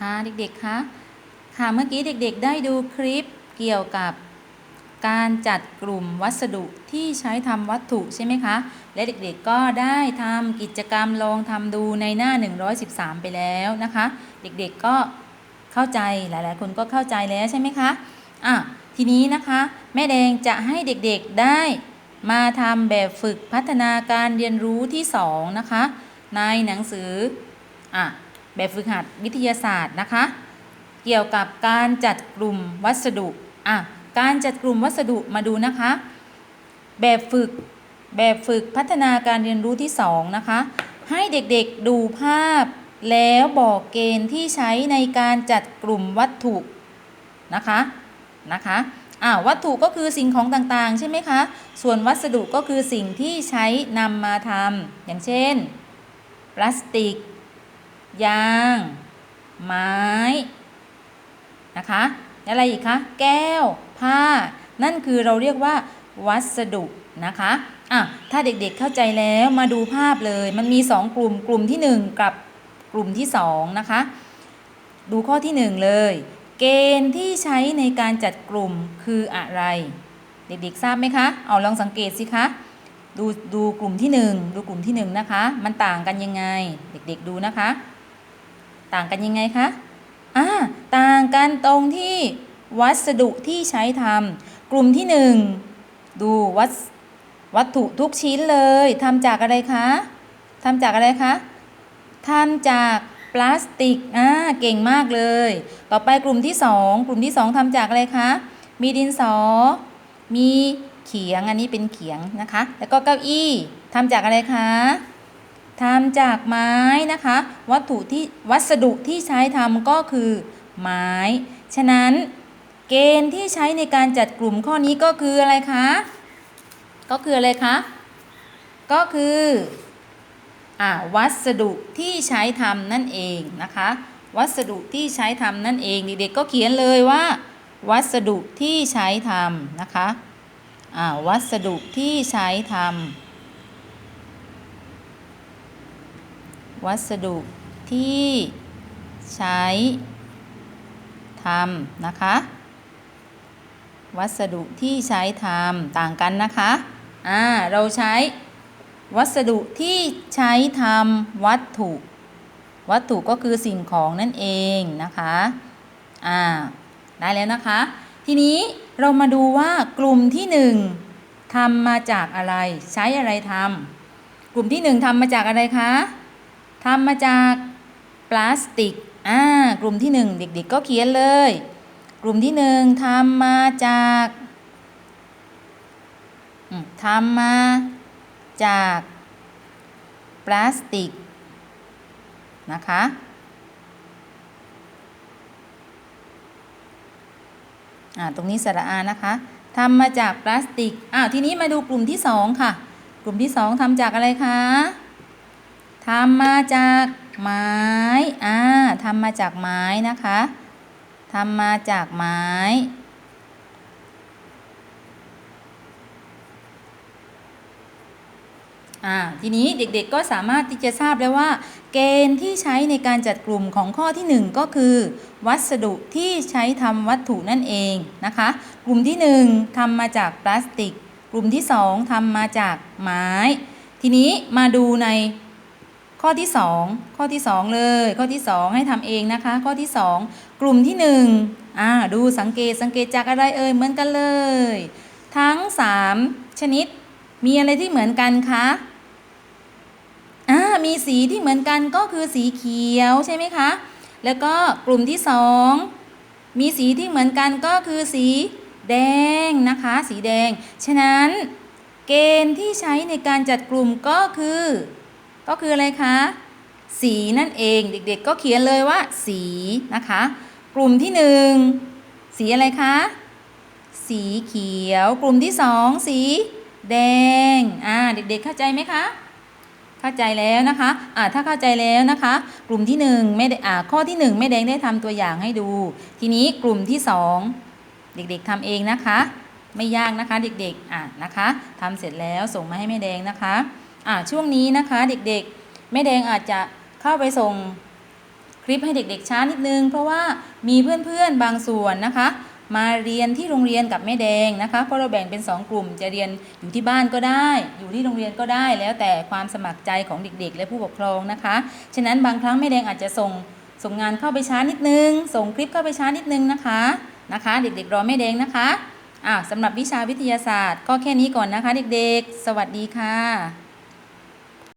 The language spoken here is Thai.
คะเด็กๆคะค่ะเมื่อกี้เด็กๆ ได้ดูคลิปเกี่ยวกับการจัดกลุ่มวัสดุที่ใช้ทำวัตถุใช่ไหมคะ และเด็กๆก็ได้ทำกิจกรรมลองทำดูในหน้า 113 ไปแล้วนะคะ เด็กๆก็เข้าใจหลายๆ คนก็เข้าใจแล้วใช่ไหมคะอะทีนี้นะคะแม่แดงจะให้เด็กๆได้มาทำแบบฝึกพัฒนาการเรียนรู้ที่ 2 นะคะ ในหนังสืออะ แบบฝึกหัดวิทยาศาสตร์นะคะ เกี่ยวกับการจัดกลุ่มวัสดุอะการจัดกลุ่มวัสดุมาดูนะคะ แบบฝึกแบบฝึกพัฒนาการเรียนรู้ที่ 2 นะคะ ให้เด็กๆดูภาพแล้วบอกเกณฑ์ที่ใช้ในการจัดกลุ่มวัตถุนะคะนะคะอ่าวัตถุก็คือสิ่งของต่างๆ ใช่ไหมคะ ส่วนวัสดุก็คือสิ่งที่ใช้นำมาทำอย่างเช่น พลาสติก ยาง ไม้ นะคะ อะไรอีกคะ แก้ว ผ้า นั่นคือเราเรียกว่า วัสดุนะคะอะถ้าเด็กๆเข้าใจแล้วมาดูภาพเลย มันมี 2 กลุ่ม กลุ่มที่ 1 กับกลุ่มที่ 2 นะคะ ดูข้อที่ 1 เลย เกณฑ์ที่ใช้ในการจัดกลุ่มคืออะไร เด็กๆทราบไหมคะ เอาลองสังเกตสิคะ ดูดูกลุ่มที่ 1 ดูกลุ่มที่ 1 นะคะ มันต่างกันยังไง เด็กๆดูนะคะ ต่างกันยังไงคะอ่าต่างกันตรงที่วัสดุที่ใช้ทำกลุ่มที่หนึ่งดูวัสวัตถุทุกชิ้นเลยทำจากอะไรคะทำจากอะไรคะทำจากพลาสติกอ่าเก่งมากเลย ต่อไปกลุ่มที่สองกลุ่มที่สองทำจากอะไรคะ มีดินสอ มีเขียง อันนี้เป็นเขียงนะคะ แล้วก็เก้าอี้ทำจากอะไรคะ ทำจากไม้นะคะ วัตถุที่วัสดุที่ใช้ทำก็คือไม้ ฉะนั้นเกณฑ์ที่ใช้ในการจัดกลุ่มข้อนี้ก็คืออะไรคะ ก็คืออะไรคะ ก็คืออ่าวัสดุที่ใช้ทำนั่นเองนะคะ วัสดุที่ใช้ทำนั่นเองเด็กๆก็เขียนเลยว่า วัสดุที่ใช้ทำนะคะอ่าวัสดุที่ใช้ทำ วัสดุที่ใช้ทำนะคะ วัสดุที่ใช้ทำต่างกันนะคะอ่าเราใช้วัสดุที่ใช้ทำวัตถุ วัตถุก็คือสิ่งของนั่นเองนะคะอ่าได้แล้วนะคะ ทีนี้เรามาดูว่ากลุ่มที่หนึ่งทำมาจากอะไร ใช้อะไรทำกลุ่มที่หนึ่งทำมาจากอะไรคะ ทำมาจากพลาสติก อ่า กลุ่มที่หนึ่งเด็กๆก็เขียนเลย กลุ่มที่หนึ่งทำมาจากทำมาจากพลาสติก นะคะ อ่า ตรงนี้สระอานะคะทำมาจากพลาสติก อ้าว ทีนี้มาดูกลุ่มที่สองค่ะ กลุ่มที่สองทำจากอะไรคะ ทำมาจากไม้อ่าทำมาจากไม้นะคะทำมาจากไม้ อ่า ทีนี้เด็กๆก็สามารถที่จะทราบแล้ว่า เกณฑ์ที่ใช้ในการจัดกลุ่มของข้อที่ 1 ก็คือ วัสดุที่ใช้ทำวัตถุนั่นเองนะคะ กลุ่มที่ 1ทำมาจากพลาสติก กลุ่มที่ 2ทำมาจากไม้ ทีนี้มาดูใน ข้อที่ 2 ข้อที่ 2 เลย ข้อที่ 2 ให้ทำเองนะคะ ข้อที่ 2 กลุ่มที่1อ่าดูสังเกตสังเกตจากอะไรเอ่ยเหมือนกันเลย ทั้ง 3 ชนิด มีอะไรที่เหมือนกันคะอ่ามีสีที่เหมือนกันก็คือสีเขียวใช่ไหมคะ แล้วก็กลุ่มที่ 2 มีสีที่เหมือนกันก็คือสีแดงนะคะ สีแดง ฉะนั้นเกณฑ์ที่ใช้ในการจัดกลุ่มก็คือ ก็คืออะไรคะ สีนั่นเองเด็กๆ ก็เขียนเลยว่า สีนะคะ กลุ่มที่หนึ่งสีอะไรคะ สีเขียว กลุ่มที่สองสี แดงอ่าเด็กๆเข้าใจไหมคะเข้าใจแล้วนะคะอ่าถ้าเข้าใจแล้วนะคะ กลุ่มที่หนึ่งไม่ได้อ่าข้อที่หนึ่งแม่แดงได้ทำตัวอย่างให้ดู ทีนี้กลุ่มที่สองเด็กๆทำเองนะคะ ไม่ยากนะคะเด็กๆอะนะคะทำเสร็จแล้วส่งมาให้แม่แดงนะคะ อ่าช่วงนี้นะคะเด็กๆแม่แดงอาจจะเข้าไปส่งคลิปให้เด็ก ๆ ช้านิดนึง เพราะว่ามีเพื่อนๆบางส่วนนะคะ มาเรียนที่โรงเรียนกับแม่แดงนะคะเพราะเราแบ่งเป็น 2 กลุ่มจะเรียนอยู่ที่บ้านก็ได้ อยู่ที่โรงเรียนก็ได้ แล้วแต่ความสมัครใจของเด็ก ๆ และผู้ปกครองนะคะฉะนั้นบางครั้งแม่แดงอาจจะส่งส่งงานเข้าไปช้านิดนึง ส่งคลิปเข้าไปช้านิดนึงนะคะนะคะ เด็กๆรอแม่แดงนะคะอ่าสำหรับวิชาวิทยาศาสตร์ ก็แค่นี้ก่อนนะคะ เด็กๆ สวัสดีค่ะ